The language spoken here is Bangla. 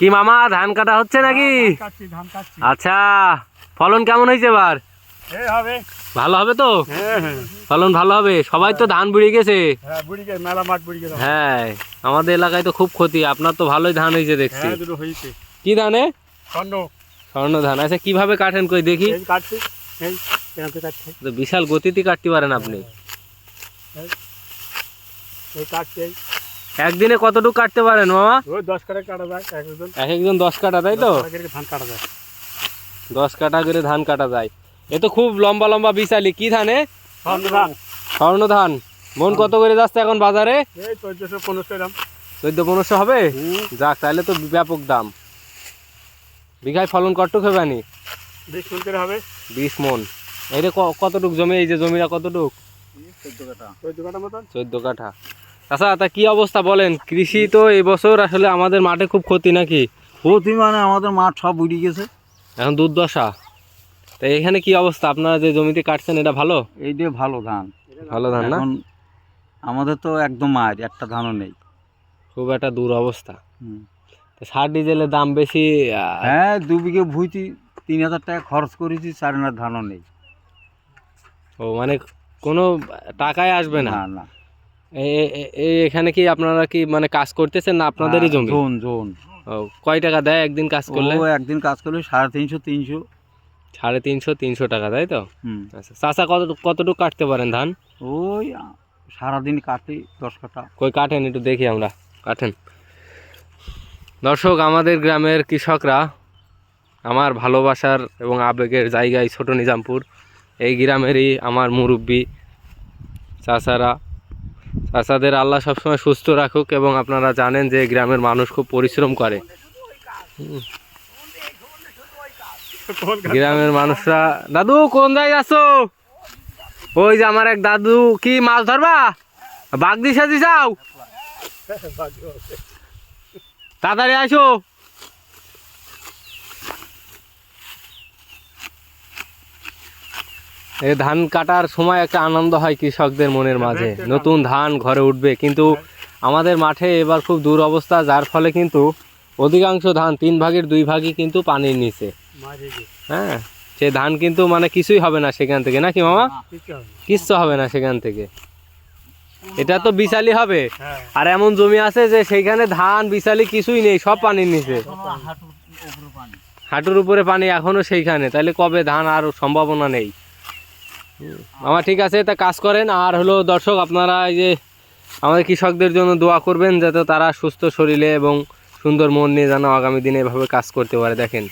কি মামা ধান কাটা হচ্ছে নাকি? ধান কাটছি আচ্ছা ফলন কেমন হয়েছে এবার? ভালো হবে তো? হ্যাঁ হ্যাঁ। ফলন ভালো হবে? সবাই তো ধান বুড়ে গেছে। হ্যাঁ হ্যাঁ আমাদের এলাকায় তো খুব ক্ষতি আপনার তো ভালোই ধান হয়েছে দেখছি। হ্যাঁ কি ধানে স্বর্ণ। ধান। আচ্ছা কীভাবে কাটেন কই দেখি? বিশাল গতিতে কাটতে পারেন আপনি। কাটছে একদিনে কতটুকু কাটতে পারেন মামা? ওই দশ কাটা কাটা যায় এক একজন। এক একজন দশ কাটা তাই তো? দশ কাটা করে ধান কাটা যায়। দশ কাটা করে ধান কাটা যায়। এ তো খুব লম্বা লম্বা বিশালি। কি ধানে স্বর্ণ ধান। মন কত করে যাচ্ছে এখন বাজারে? চোদ্দশো পনেরোশো এরকম চোদ্দ পনেরোশো হবে? যাক তাহলে তো ব্যাপক দাম। বিঘায় ফলন কতটুক হবে আনি? বিশ কুইন্টাল হবে। বিশ মন। এই রে কতটুক জমি? এই যে জমিটা কতটুক? চোদ্দ কাটা চোদ্দ কাটা মতন। চোদ্দ কাঠা। আচ্ছা তা কি অবস্থা বলেন? কৃষি তো এবছর আসলে আমাদের মাঠে খুব ক্ষতি নাকি? ক্ষতি মানে আমাদের মাঠ সব উড়ে গেছে। এখন দুর্দশা। তা এখানে কি অবস্থা? আপনারা যে জমিতে কাটছেন এটা ভালো? এই দিয়ে ভালো ধান। ভালো ধান না? আমাদের তো একদম মার একটা ধানও নেই। খুব একটা দূর অবস্থা সার ডিজেলের দাম বেশি হ্যাঁ দু বিঘে ভুইতি তিন হাজার টাকা খরচ করেছি চার ধানও নেই। ও মানে কোনো টাকায় আসবে না না। এখানে কি আপনারা কি মানে কাজ করতেছেন না আপনাদেরই হ্যাঁ, জমি? Zone zone. কয় টাকা দেয় একদিন কাজ করলে? ও একদিন কাজ করলে সাড়ে তিনশো তিনশো। সাড়ে তিনশো তিনশো টাকা তাই তো? আচ্ছা চাষা কত কতটুকু কাটতে পারেন ধান? ওই সারাদিন কাটি দশ কাটা কই কাটেন একটু দেখি আমরা কাটেন। দর্শক আমাদের গ্রামের কৃষকরা আমার ভালোবাসার এবং আবেগের জায়গায় ছোট নিজামপুর এই গ্রামেরই আমার মুরব্বী। চাচারা চাচাদের আল্লাহ সবসময় সুস্থ রাখুক এবং আপনারা জানেন যে গ্রামের মানুষ খুব পরিশ্রম করে। গ্রামের মানুষরা দাদু কোন জায়গায় আছো? ওই যে আমার এক দাদু কি মাছ ধরবা? বাগদি সাজি যাও। তাড়াতাড়ি আসো ধান কাটার সময় একটা আনন্দ হয় কৃষকদের মনের মাঝে। নতুন ধান ঘরে উঠবে। কিন্তু আমাদের মাঠে এবার খুব দূর অবস্থা যার ফলে কিন্তু অধিকাংশ ধান তিন ভাগের দুই ভাগই কিন্তু পানির নিচে। হ্যাঁ সে ধান কিন্তু মানে কিছুই হবে না সেখান থেকে। নাকি মামা? কিচ্ছু হবে না। সেখান থেকে। এটা তো বিশালি হবে। আর এমন জমি আছে যে সেইখানে ধান বিশালি কিছুই নেই, সব পানির নিচে। হাঁটুর উপরে পানি। এখনও সেইখানে। তাহলে কবে ধান আর সম্ভাবনা নেই? মামা, ঠিক আছে, তা কাজ করেন। আর হলো দর্শক, আপনারা এই যে আমাদের কৃষকদের জন্য দোয়া করবেন, যাতে তারা সুস্থ শরীরে এবং সুন্দর মন নিয়ে যেন আগামী দিনে এভাবে কাজ করতে পারে। দেখেন